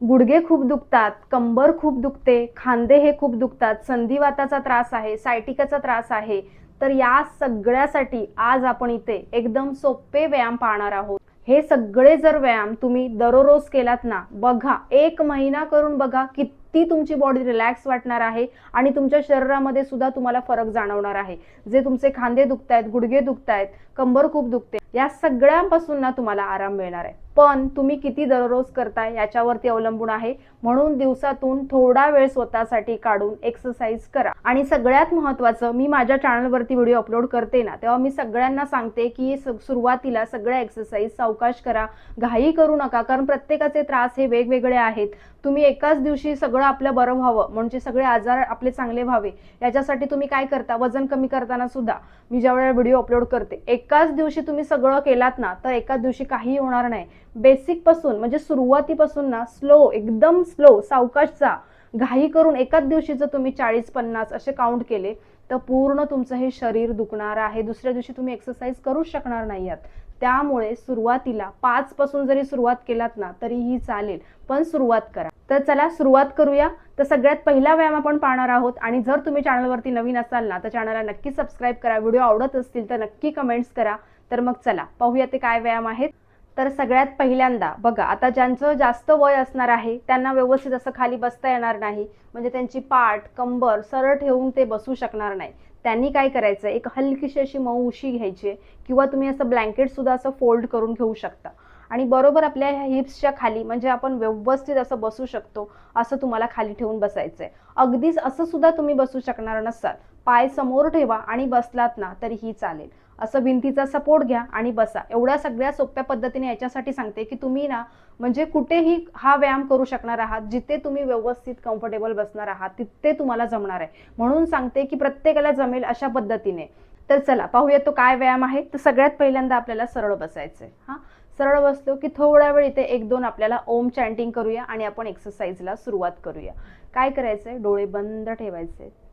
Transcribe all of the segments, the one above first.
गुडघे खूप दुखतात कंबर खूप दुखते खांदे हे खूप दुखतात संधिवाताचा त्रास आहे सायटिकाचा त्रास आहे. तर या सगळ्यासाठी आज आपण इथे एकदम सोपे व्यायाम पाहणार आहोत. हे सगळे जर व्यायाम तुम्ही दररोज केलात ना बघा एक महिना करून बघा किती तुमची बॉडी रिलॅक्स वाटणार आहे आणि तुमच्या शरीरामध्ये सुद्धा तुम्हाला फरक जाणवणार आहे. जे तुमचे खांदे दुखतायत गुडघे दुखतायत कंबर खूप दुखते या सगळ्यांपासून ना तुम्हाला आराम मिळणार आहे. पण तुम्ही किती दररोज करताय याच्यावरती अवलंबून आहे. म्हणून दिवसातून थोडा वेळ स्वतःसाठी काढून एक्सरसाइज करा. आणि सगळ्यात महत्त्वाचं मी माझ्या चॅनलवरती व्हिडिओ अपलोड करते ना तेव्हा मी सगळ्यांना सांगते की स- सुरुवातीला सगळ्या एक्सरसाइज सावकाश करा. घाई करू नका कारण प्रत्येकाचे त्रास हे वेगवेगळे आहेत. तुम्ही एकाच दिवशी सगळं आपलं बरं व्हावं म्हणजे सगळे आजार आपले चांगले व्हावे याच्यासाठी तुम्ही काय करता? वजन कमी करताना सुद्धा मी ज्या वेळेला व्हिडिओ अपलोड करते. एकाच दिवशी तुम्ही सगळं केलात ना तर एकाच दिवशी काही होणार नाही. बेसिकपासून म्हणजे सुरुवातीपासून ना स्लो एकदम स्लो सावकाशचा घाई करून एकाच दिवशी जर तुम्ही चाळीस पन्नास असे काउंट केले तर पूर्ण तुमचं हे शरीर दुखणार आहे. दुसऱ्या दिवशी तुम्ही एक्सरसाइज करूच शकणार नाही आहात. त्यामुळे सुरुवातीला पाच पासून जरी सुरुवात केलात ना तरीही चालेल पण सुरुवात करा. तर चला सुरुवात करूया. तर सगळ्यात पहिला व्यायाम आपण पाहणार आहोत. आणि जर तुम्ही चॅनलवरती नवीन असाल ना तर चॅनलला नक्की सबस्क्राईब करा. व्हिडिओ आवडत असतील तर नक्की कमेंट्स करा. तर मग चला पाहूया ते काय व्यायाम आहेत. तर सगळ्यात पहिल्यांदा बघा आता ज्यांचं जास्त वय असणार आहे त्यांना व्यवस्थित असं खाली बसता येणार नाही. म्हणजे त्यांची पाठ कंबर सरळ ठेवून ते बसू शकणार नाही. त्यांनी काय करायचं? एक हलकीशी अशी मऊ उशी घ्यायची आहे किंवा तुम्ही असं ब्लँकेट सुद्धा असं फोल्ड करून घेऊ शकता. आणि बरोबर आपल्या ह्या हिप्सच्या खाली म्हणजे आपण व्यवस्थित असं बसू शकतो असं तुम्हाला खाली ठेवून बसायचं आहे अगदीच असं सुद्धा तुम्ही बसू शकणार नसाल. पाय समोर ठेवा आणि बसलात ना तरीही चालेल. असं भिंतीचा सपोर्ट घ्या आणि बसा. एवढ्या सगळ्या सोप्या पद्धतीने याच्यासाठी सांगते की तुम्ही ना म्हणजे कुठेही हा व्यायाम करू शकणार आहात जिथे तुम्ही व्यवस्थित कम्फर्टेबल बसणार आहात तिथे तुम्हाला जमणार आहे. म्हणून सांगते की प्रत्येकाला जमेल अशा पद्धतीने. तर चला पाहूया तो काय व्यायाम आहे. तर सगळ्यात पहिल्यांदा आपल्याला सरळ बसायचं आहे. हां? सरळ बसलो की थोड्या वेळ इथे एक दोन आपल्याला ओम चॅन्टिंग करूया आणि आपण एक्सरसाइजला सुरुवात करूया. काय करायचंय? डोळे बंद ठेवायचे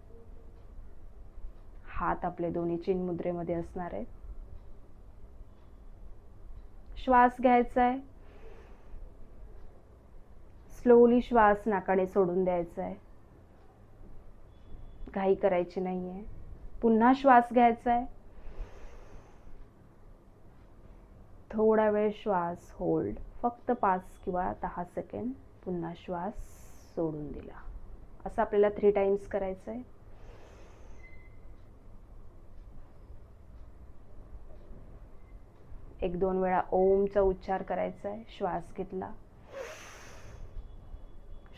हात आपले दोन्ही चीन मुद्रेमध्ये असणार आहेत. श्वास घ्यायचा आहे स्लोली श्वास नाकाने सोडून द्यायचा आहे घाई करायची नाही आहे पुन्हा श्वास घ्यायचा आहे थोडा वेळ श्वास होल्ड. फक्त पाच किंवा दहा सेकंड पुन्हा श्वास सोडून दिला. असं आपल्याला थ्री टाइम्स करायचं आहे एक दोन वेळा ओमचा उच्चार करायचा आहे. श्वास घेतला.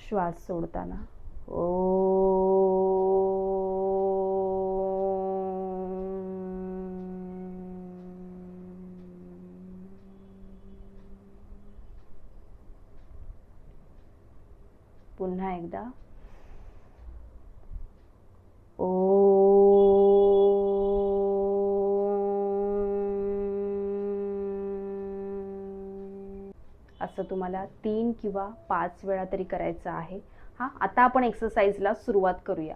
श्वास सोडताना. ओ पुन्हा एकदा. तुम्हाला तीन किंवा पाच वेळा तरी करायचं आहे. हा आता आपण एक्सरसाइजला सुरुवात करूया.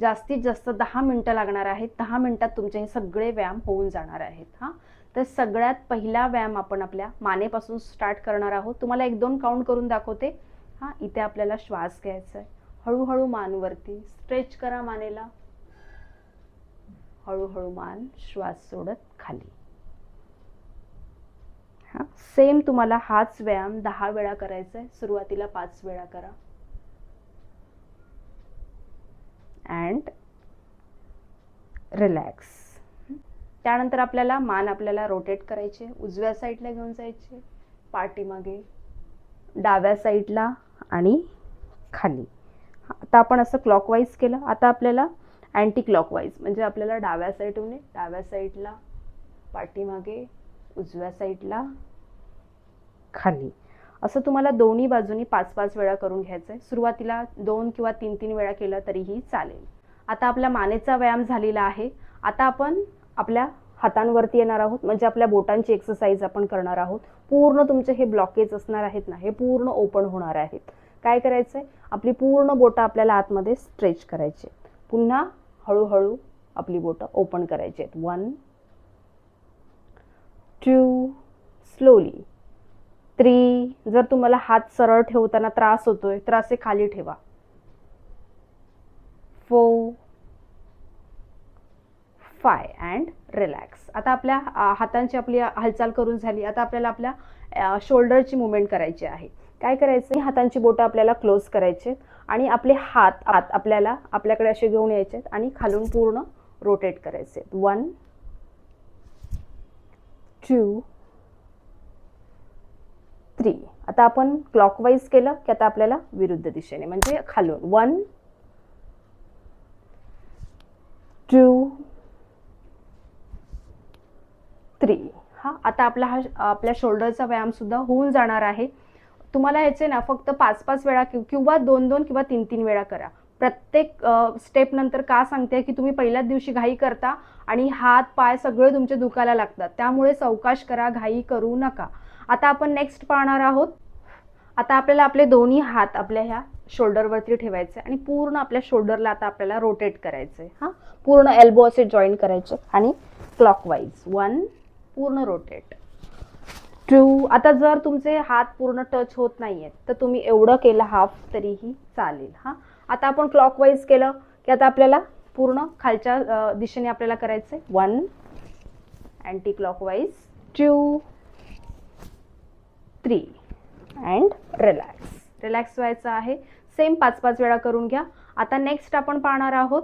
जास्तीत जास्त दहा मिनटं लागणार आहेत. दहा मिनटात तुमचे हे सगळे व्यायाम होऊन जाणार आहेत हां. तर सगळ्यात पहिला व्यायाम आपण आपल्या मानेपासून स्टार्ट करणार आहोत. तुम्हाला एक दोन काउंट करून दाखवते. हां इथे आपल्याला श्वास घ्यायचा आहे. हळूहळू मानवरती स्ट्रेच करा मानेला. हळूहळू मान श्वास सोडत खाली. हां? सेम तुम्हाला हाच व्यायाम दहा वेळा करायचा आहे सुरुवातीला पाच वेळा करा. अँड रिलॅक्स त्यानंतर आपल्याला मान आपल्याला रोटेट करायचे उजव्या साईडला घेऊन जायचे पाठीमागे डाव्या साईडला आणि खाली. आता आपण असं क्लॉकवाईज केलं आता आपल्याला अँटी क्लॉकवाईज म्हणजे आपल्याला डाव्या साईडने डाव्या साईडला पाठीमागे उजव्या साईडला खाली. असं तुम्हाला दोन्ही बाजूनी पाच पाच वेळा करून घ्यायचं आहे सुरुवातीला दोन किंवा तीन तीन वेळा केलं तरीही चालेल. आता आपल्या मानेचा व्यायाम झालेला आहे. आता आपण आपल्या हातांवरती येणार आहोत. म्हणजे आपल्या बोटांची एक्सरसाइज आपण करणार आहोत. पूर्ण तुमचे हे ब्लॉकेज असणार आहेत ना हे पूर्ण ओपन होणार आहेत. काय करायचं आहे आपली पूर्ण बोटं आपल्याला आतमध्ये स्ट्रेच करायची पुन्हा हळूहळू आपली बोटं ओपन करायची आहेत. वन टू स्लोली थ्री जर तुम्हाला हात सरळ ठेवताना त्रास होतोय तर असे खाली ठेवा. फोर फाय अँड रिलॅक्स आता आपल्या हातांची आपली हालचाल करून झाली. आता आपल्याला आपल्या शोल्डरची मुवमेंट करायची आहे. काय करायचं? हातांची बोटं आपल्याला क्लोज करायचे आणि आपले हात आत आपल्याला आपल्याकडे असे घेऊन यायचे आणि खालून पूर्ण रोटेट करायचे वन टू थ्री आता आपण क्लॉकवाईज केलं की आता आपल्याला विरुद्ध दिशेने म्हणजे खालून. वन टू थ्री हा आता आपला हा आपल्या शोल्डरचा व्यायामसुद्धा होऊन जाणार आहे. तुम्हाला ह्याचे ना फक्त पाच पाच वेळा किंवा दोन दोन किंवा तीन तीन वेळा करा. प्रत्येक स्टेप नंतर का सांगते की तुम्ही पहिल्याच दिवशी घाई करता आणि हात पाय सगळे तुमचे दुखायला लागतात. त्यामुळे सावकाश करा घाई करू नका. आता आपण नेक्स्ट पाहणार आहोत. आता आपल्याला आपले दोन्ही हात आपल्या ह्या शोल्डरवरती ठेवायचे आणि पूर्ण आपल्या शोल्डरला आता आपल्याला रोटेट करायचे हां? पूर्ण एल्बो असे जॉईन करायचे आणि क्लॉकवाईज वन पूर्ण रोटेट टू आता जर तुमचे हात पूर्ण टच होत नाही आहेत तर तुम्ही एवढं केलं हाफ तरीही चालेल. हां? आता आपण क्लॉकवाईज केलं की आता आपल्याला पूर्ण खालच्या दिशेने आपल्याला करायचं आहे one anti clockwise two three and relax relax व्हायचं आहे. सेम पाच पाच वेळा करून घ्या. आता नेक्स्ट आपण पाहणार आहोत.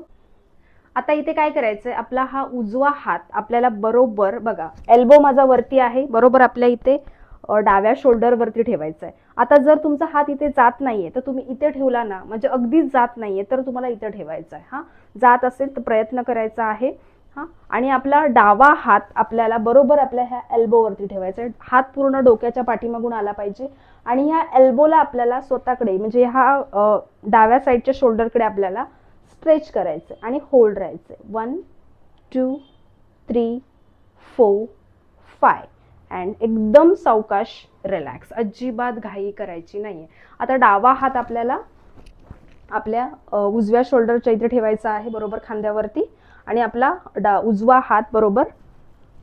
आता इथे काय करायचंय? आपला हा उजवा हात आपल्याला बरोबर बघा एल्बो माझा वरती आहे. बरोबर आपल्या इथे डाव्या शोल्डरवरती ठेवायचा आहे आता जर तुमचा हात इथे जात नाहीये तर तुम्ही इथे ठेवला ना म्हणजे अगदीच जात नाहीये तर तुम्हाला इथे ठेवायचा आहे हां? जात असेल तर प्रयत्न करायचा आहे. हां? आणि आपला डावा हात आपल्याला बरोबर आपल्या ह्या एल्बोवरती ठेवायचा आहे. हात पूर्ण डोक्याच्या पाठीमागून आला पाहिजे. आणि ह्या एल्बोला आपल्याला स्वतःकडे म्हणजे ह्या डाव्या साईडच्या शोल्डरकडे आपल्याला स्ट्रेच करायचं आणि होल्ड राहायचं one two three four five and एकदम सावकाश रिलॅक्स. अजिबात घाई करायची नाही आहे आता डावा हात आपल्याला आपल्या उजव्या शोल्डरच्या इथे ठेवायचा आहे बरोबर खांद्यावरती आणि आपला डा उजवा हात बरोबर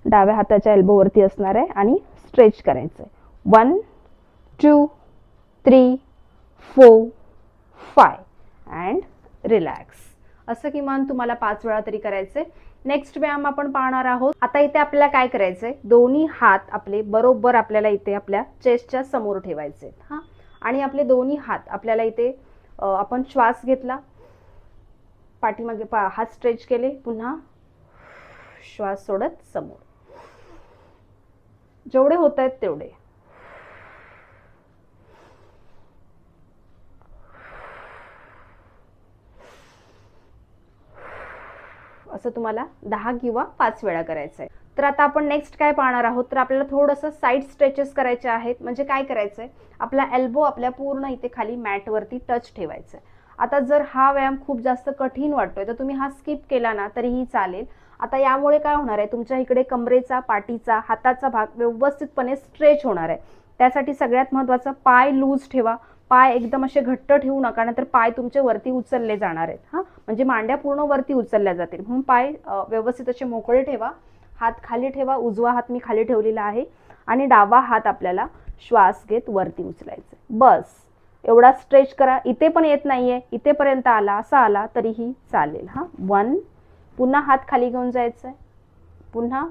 डाव्या हाताच्या एल्बोवरती असणार आहे आणि स्ट्रेच करायचं आहे one two three four five and relax असं किमान तुम्हाला पाच वेळा तरी करायचंय. नेक्स्ट व्यायाम आपण पाहणार आहोत. आता इथे आपल्याला काय करायचंय? दोन्ही हात आपले बरोबर आपल्याला इथे आपल्या चेस्टच्या समोर ठेवायचे. हा? आणि आपले दोन्ही हात आपल्याला इथे आपण श्वास घेतला. पाठीमागे पा हात स्ट्रेच केले. पुन्हा श्वास सोडत समोर. जेवढे होत आहेत तेवढे. असं तुम्हाला दहा किंवा पाच वेळा करायचं आहे तर आता आपण नेक्स्ट काय पाहणार आहोत? तर आपल्याला थोडंसं साईड स्ट्रेचेस करायचे आहेत. म्हणजे काय करायचं आहे आपला एल्बो आपल्या पूर्ण इथे खाली मॅटवरती टच ठेवायचं आहे आता जर हा व्यायाम खूप जास्त कठीण वाटतोय तर तुम्ही हा स्किप केला ना तरीही चालेल. आता यामुळे काय होणार आहे? तुमच्या इकडे कमरेचा पाठीचा हाताचा भाग व्यवस्थितपणे स्ट्रेच होणार आहे. त्यासाठी सगळ्यात महत्त्वाचं पाय लूज ठेवा. पाय एकदम असे घट्ट ठेवू नका नाहीतर पाय तुमचे वरती उचलले जाणार आहेत. हां? म्हणजे मांड्या पूर्ण वरती उचलल्या जातील. म्हणून पाय व्यवस्थित असे मोकळे ठेवा. हात खाली ठेवा उजवा हात मी खाली ठेवलेला आहे. आणि डावा हात आपल्याला श्वास घेत वरती उचलायचा बस. एवढा स्ट्रेच करा. इथे पण येत नाहीये. इथेपर्यंत आला असा आला तरीही चालेल. हां वन. पुन्हा हात खाली घेऊन जायचं आहे पुन्हा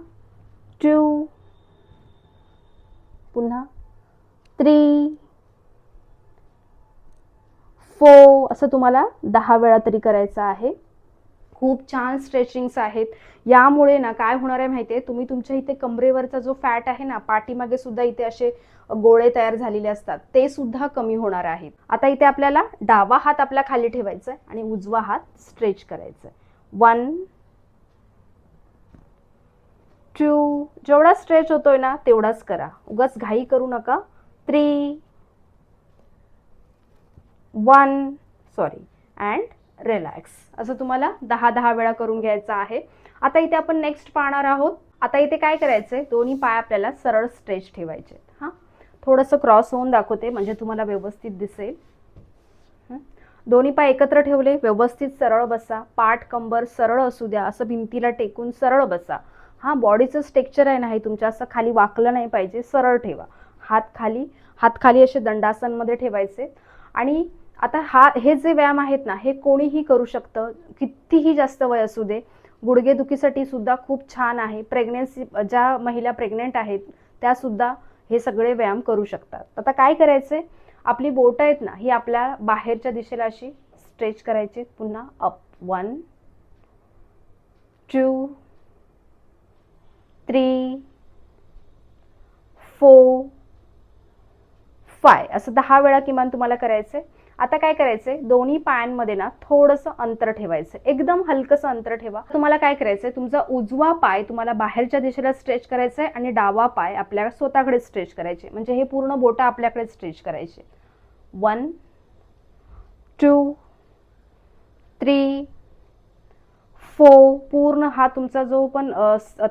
टू पुन्हा थ्री फो असं तुम्हाला दहा वेळा तरी करायचं आहे. खूप छान स्ट्रेचिंग्स आहेत. यामुळे ना काय होणार आहे माहिती आहे तुम्ही तुमच्या इथे कमरेवरचा जो फॅट आहे ना पाठीमागे सुद्धा इथे असे गोळे तयार झालेले असतात. ते सुद्धा कमी होणार आहेत. आता इथे आपल्याला डावा हात आपला खाली ठेवायचा आहे आणि उजवा हात स्ट्रेच करायचा आहे वन टू जेवढा स्ट्रेच होतोय ना तेवढाच करा. उगाच घाई करू नका. Three one sorry and relax असं तुम्हाला दहा दहा वेळा करून घ्यायचं आहे. आता इथे आपण नेक्स्ट पाहणार आहोत. आता इथे काय करायचंय? दोन्ही पाय आपल्याला सरळ स्ट्रेच ठेवायचे हां? थोडंसं क्रॉस होऊन दाखवते म्हणजे तुम्हाला व्यवस्थित दिसेल. दोन्ही पाय एकत्र ठेवले व्यवस्थित सरळ बसा. पाठ कंबर सरळ असू द्या असं भिंतीला टेकून सरळ बसा. हां बॉडीचं स्ट्रेक्चर आहे ना हे तुमच्या असं खाली वाकलं नाही पाहिजे सरळ ठेवा. हात खाली हात खाली असे दंडासनमध्ये ठेवायचे. आणि आता हा हे जे व्यायाम आहेत ना हे कोणीही करू शकतं. कितीही जास्त वय असू दे गुडघेदुखीसाठी सुद्धा खूप छान आहे. प्रेग्नेन्सी ज्या महिला प्रेग्नेंट आहेत त्यासुद्धा हे सगळे व्यायाम करू शकतात. आता काय करायचे आपली बोटं आहेत ना ही आपल्या बाहेरच्या दिशेला अशी स्ट्रेच करायची. पुन्हा up one two three four five असं दहा वेळा किमान तुम्हाला करायचं आहे आता काय करायचंय? दोन्ही पायांमध्ये ना थोडंसं अंतर ठेवायचं. एकदम हलकंसं अंतर ठेवा. तुम्हाला काय करायचंय? तुमचा उजवा पाय तुम्हाला बाहेरच्या दिशेला स्ट्रेच करायचा आहे आणि डावा पाय आपल्या स्वतःकडे स्ट्रेच करायचे म्हणजे हे पूर्ण बोटं आपल्याकडे स्ट्रेच करायचे. वन टू थ्री फोर पूर्ण हा तुमचा जो पण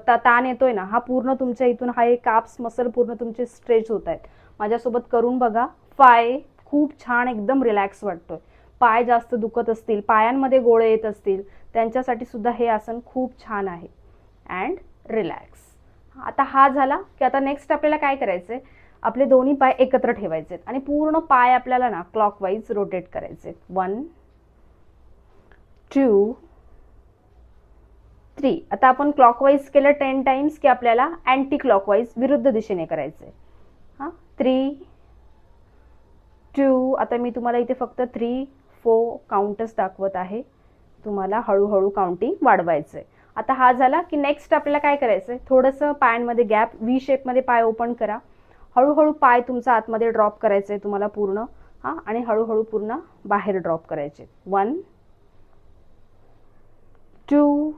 ताण येतोय ना हा पूर्ण तुमच्या इथून हा एक काप्स मसल पूर्ण तुमचे स्ट्रेच होत आहेत. माझ्यासोबत करून बघा. फाय खूप छान एकदम रिलॅक्स वाटतोय. पाय जास्त दुखत असतील पायांमध्ये गोळे येत असतील त्यांच्यासाठी सुद्धा हे आसन खूप छान आहे. अँड रिलॅक्स आता हा झाला की आता नेक्स्ट आपल्याला काय करायचंय? आपले दोन्ही पाय एकत्र ठेवायचे आणि पूर्ण पाय आपल्याला ना क्लॉकवाईज रोटेट करायचे. वन टू थ्री आता आपण क्लॉकवाईज केलं टेन टाइम्स की आपल्याला अँटी क्लॉकवाईज विरुद्ध दिशेने करायचं आहे हां? थ्री टू आता मी तुम्हाला इथे फक्त थ्री फोर काउंटच दाखवत आहे. तुम्हाला हळूहळू काउंटिंग वाढवायचं आहे आता हा झाला की नेक्स्ट आपल्याला काय करायचं आहे थोडंसं पायांमध्ये गॅप व्ही शेपमध्ये पाय ओपन करा. हळूहळू पाय तुमचा आतमध्ये ड्रॉप करायचं आहे तुम्हाला पूर्ण. हां आणि हळूहळू पूर्ण बाहेर ड्रॉप करायचे वन टू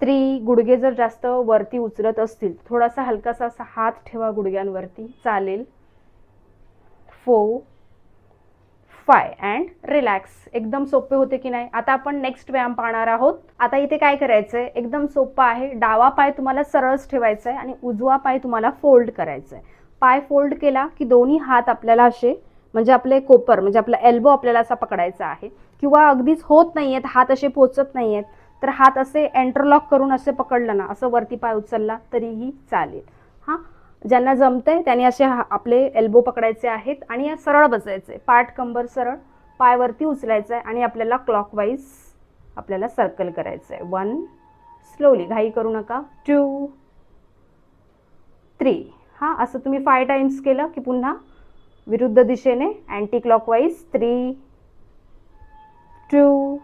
थ्री गुडघे जर जास्त वरती उचलत असतील थोडासा हलकासा असा हात ठेवा गुडघ्यांवरती. चालेल. फोर फाय अँड रिलॅक्स एकदम सोपे होते की नाही? आता आपण नेक्स्ट व्यायाम पाहणार आहोत. आता इथे काय करायचं आहे एकदम सोपं आहे. डावा पाय तुम्हाला सरळच ठेवायचा आहे आणि उजवा पाय तुम्हाला फोल्ड करायचा आहे पाय फोल्ड केला की दोन्ही हात आपल्याला असे म्हणजे आपले कोपर म्हणजे आपला एल्बो आपल्याला असा पकडायचा आहे. किंवा अगदीच होत नाही आहेत हात असे पोचत नाही आहेत तर हात असे एंटरलॉक करून असे पकडलं ना असं वरती पाय उचलला तरीही चालेल. हां? ज्यांना जमतंय त्यांनी असे हा- आपले एल्बो पकडायचे आहेत आणि या सरळ बसायचे. पाठ कंबर सरळ पायवरती उचलायचं आहे आणि आपल्याला क्लॉकवाईज आपल्याला सर्कल करायचं. आहे वन स्लोली घाई करू नका. टू थ्री हां असं तुम्ही फाय टाईम्स केलं की पुन्हा विरुद्ध दिशेने anticlockwise three two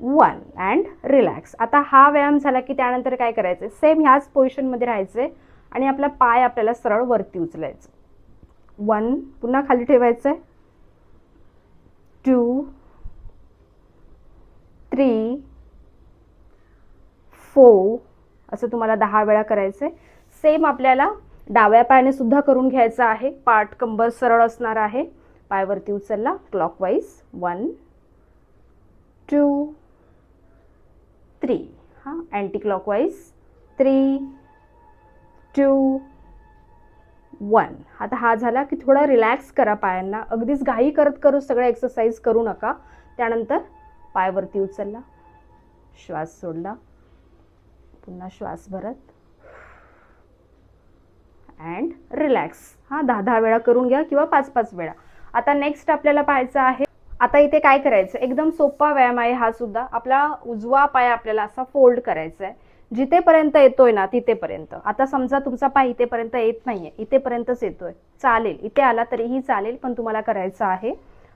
one and relax आता हा व्यायाम झाला की त्यानंतर काय करायचं? सेम ह्याच पोझिशनमध्ये राहायचं. आणि आपला पाय आपल्याला सरळ वरती उचलायचं. वन पुन्हा खाली ठेवायचं आहे टू थ्री फोर असं तुम्हाला दहा वेळा करायचं आहे सेम आपल्याला डाव्या पायाने सुद्धा करून घ्यायचं आहे. पाठ कंबर सरळ असणार आहे. पायवरती उचलला. क्लॉकवाईज वन टू थ्री हां anti clockwise three two one आता हा झाला की थोडा रिलॅक्स करा पायांना. अगदीच घाई करत करू सगळं एक्सरसाइज करू नका. त्यानंतर पायावरती उचलला. श्वास सोडला. पुन्हा श्वास भरत. अँड रिलॅक्स हां दहा दहा वेळा करून घ्या किंवा पाच पाच वेळा. आता नेक्स्ट आपल्याला पाहायचं आहे. आता इथे काय करायचं? एकदम सोपा व्यायाम आहे हा सुद्धा. आपला उजवा पाय आपल्याला असा फोल्ड करायचा आहे. जिथेपर्यंत येतोय ना तिथेपर्यंत. आता समजा तुमचा पाय इथेपर्यंत येत नाहीये इथेपर्यंतच येतोय. चालेल इथे आला तरीही चालेल पण तुम्हाला करायचं आहे.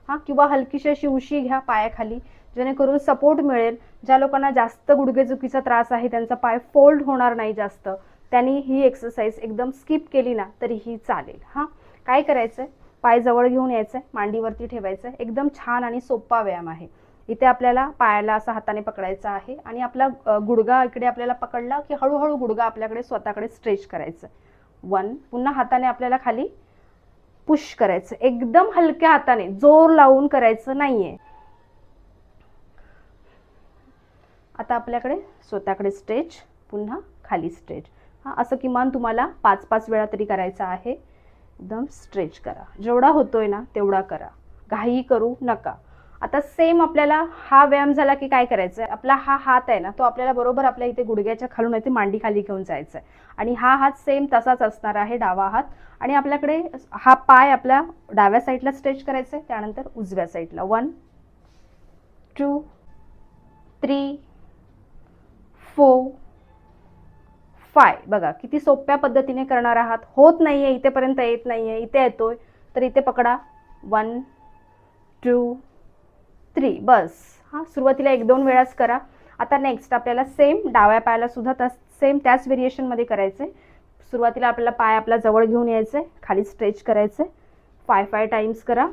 हा किंवा हलकीशी अशी उशी घ्या पायाखाली जेणेकरून सपोर्ट मिळेल. ज्या लोकांना जास्त गुडघेजुकीचा त्रास आहे त्यांचा पाय फोल्ड होणार नाही जास्त त्यांनी ही एक्सरसाइज एकदम स्किप केली ना तरीही चालेल. हां काय करायचं आहे पाय जवळ घेऊन यायचं आहे मांडीवरती ठेवायचं आहे एकदम छान आणि सोपा व्यायाम आहे. इथे आपल्याला पायाला असा हाताने पकडायचा आहे आणि आपला गुडगा इकडे आपल्याला पकडला की हळूहळू गुडगा आपल्याकडे स्वतःकडे स्ट्रेच करायचं. वन पुन्हा हाताने आपल्याला खाली पुश करायचं. एकदम हलक्या हाताने जोर लावून करायचं नाहीये. आता आपल्याकडे स्वतःकडे स्ट्रेच पुन्हा खाली स्ट्रेच हा असं किमान तुम्हाला पाच पाच वेळा तरी करायचं आहे. एकदम स्ट्रेच करा. जेवढा होतोय ना तेवढा करा. घाई करू नका. आता सेम आपल्याला हा व्यायाम झाला की काय करायचं आहे आपला हा हात आहे ना तो आपल्याला बरोबर आपल्या इथे गुडघ्याच्या खालून इथे मांडी खाली घेऊन जायचं आहे आणि हा हात सेम तसाच असणार आहे डावा हात. आणि आपल्याकडे हा पाय आपल्या डाव्या साईडला स्ट्रेच करायचा आहे त्यानंतर उजव्या साईडला one two three four five बघा किती सोप्या पद्धतीने करणार आहात. होत नाही आहे इथेपर्यंत येत नाही आहे इथे येतोय तर इथे पकडा. वन टू थ्री बस. हां सुरुवातीला एक दोन वेळाच करा. आता नेक्स्ट आपल्याला सेम डाव्या पायाला सुद्धा तस सेम त्याच व्हेरिएशनमध्ये करायचं आहे सुरुवातीला आपल्याला पाय आपला जवळ घेऊन यायचं आहे खाली स्ट्रेच करायचं आहे फाय फाय टाईम्स करा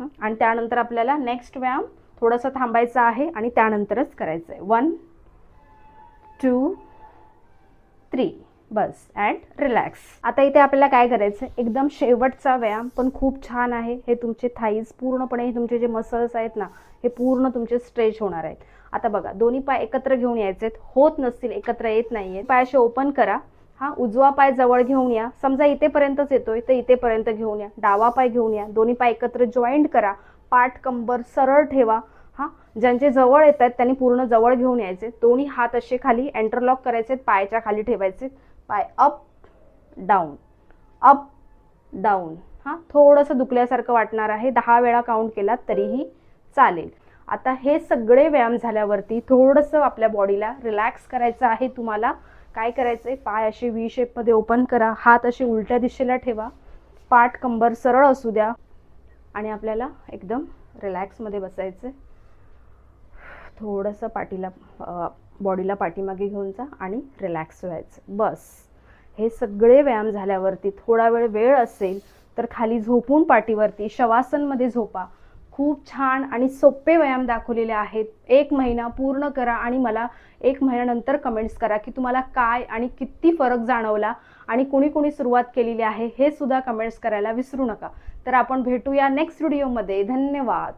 आणि त्यानंतर आपल्याला नेक्स्ट व्यायाम थोडंसं थांबायचं आहे आणि त्यानंतरच करायचं आहे वन टू थ्री बस अँड रिलॅक्स. आता इथे आपल्याला काय करायचं आहे एकदम शेवटचा व्यायाम पण खूप छान आहे. हे तुमचे थाईज पूर्णपणे तुमचे जे मसल्स आहेत ना हे पूर्ण तुमचे स्ट्रेच होणार आहेत. आता बघा दोन्ही पाय एकत्र घेऊन यायचे आहेत होत नसतील एकत्र येत नाहीये पाय असे ओपन करा. हा उजवा पाय जवळ घेऊन या. समजा इथेपर्यंतच येतोय तर इथेपर्यंत घेऊन या. डावा पाय घेऊन या. दोन्ही पाय एकत्र जॉईंट करा. पाठ कंबर सरळ ठेवा. हा ज्यांचे जवळ येत आहेत त्यांनी पूर्ण जवळ घेऊन यायचे. दोन्ही हात असे खाली एंटरलॉक करायचे पायाच्या खाली ठेवायचे. पाय अप डाऊन अप डाऊन हां थोडंसं दुखल्यासारखं वाटणार आहे. दहा वेळा काउंट केलात तरीही चालेल. आता हे सगळे व्यायाम झाल्यावरती थोडंसं आपल्या बॉडीला रिलॅक्स करायचं आहे तुम्हाला. काय करायचं आहे पाय असे व्ही शेपमध्ये ओपन करा. हात असे उलट्या दिशेला ठेवा. पाठ कंबर सरळ असू द्या. आणि आपल्याला एकदम रिलॅक्समध्ये बसायचं आहे थोडंसं पाठीला बॉडीला पाठीमागे घेऊन जा आणि रिलॅक्स व्हायचं. बस. हे सगळे व्यायाम झाल्यावरती थोडा वेळ वेळ असेल तर खाली झोपून पाठीवरती शवासनमध्ये झोपा. खूप छान आणि सोपे व्यायाम दाखवलेले आहेत. एक महिना पूर्ण करा आणि मला एक महिन्यानंतर कमेंट्स करा की तुम्हाला काय आणि किती फरक जाणवला आणि कुणी कुणी सुरुवात केलेली आहे हे सुद्धा कमेंट्स करायला विसरू नका. तर आपण भेटूया नेक्स्ट व्हिडिओमध्ये धन्यवाद.